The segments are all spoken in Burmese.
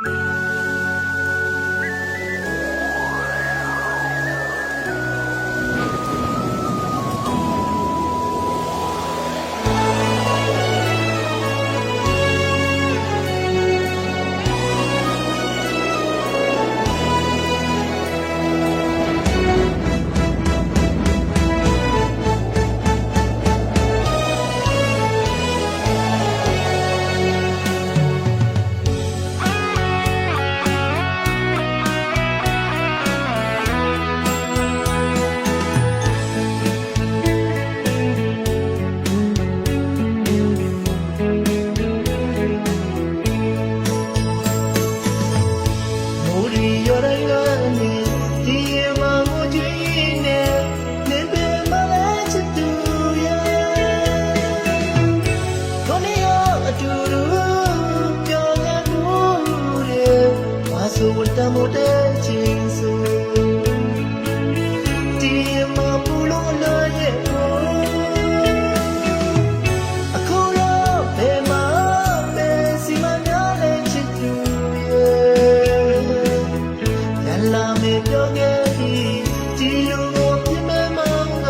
you ဆိုဝန်တမို့တဲ့ချင်းဆိုဒီမှာပူလို့လာရဲ့အခုတော့ဘယ်မှာပဲစီမံရလဲချစ်သူရဲ့ရလာမေပြောခဲ့ဒီဒီလိုဖြစ်မဲ့မောင်းက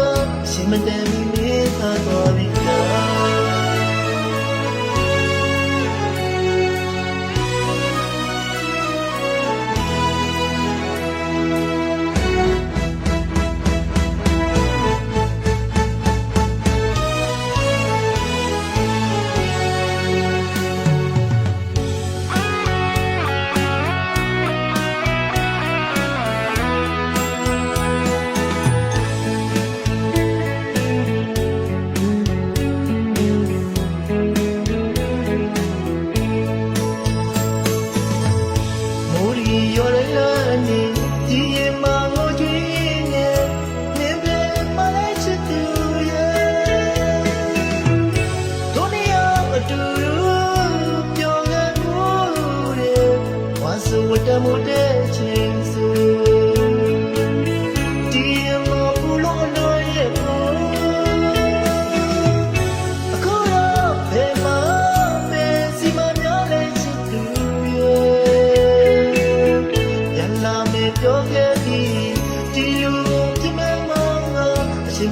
ရှင်မတန်မိမေသာတော်ပြီ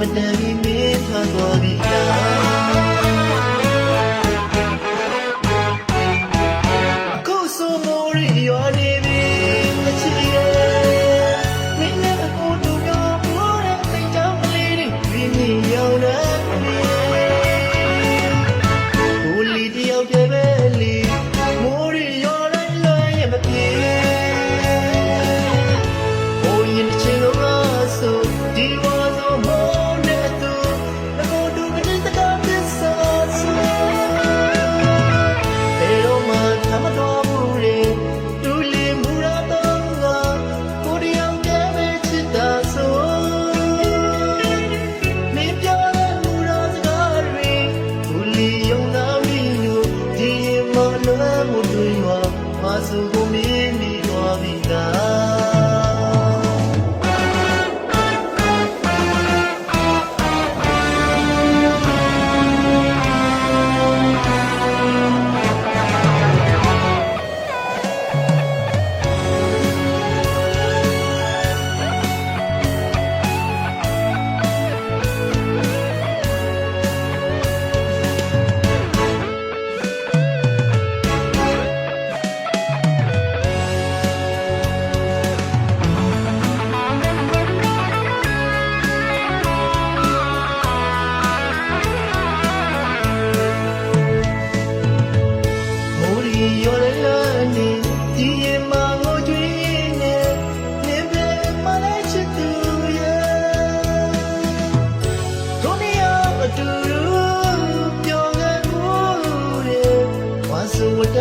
မတန်ပြီးမေးထားသွားပြီလား 那么高。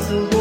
was you.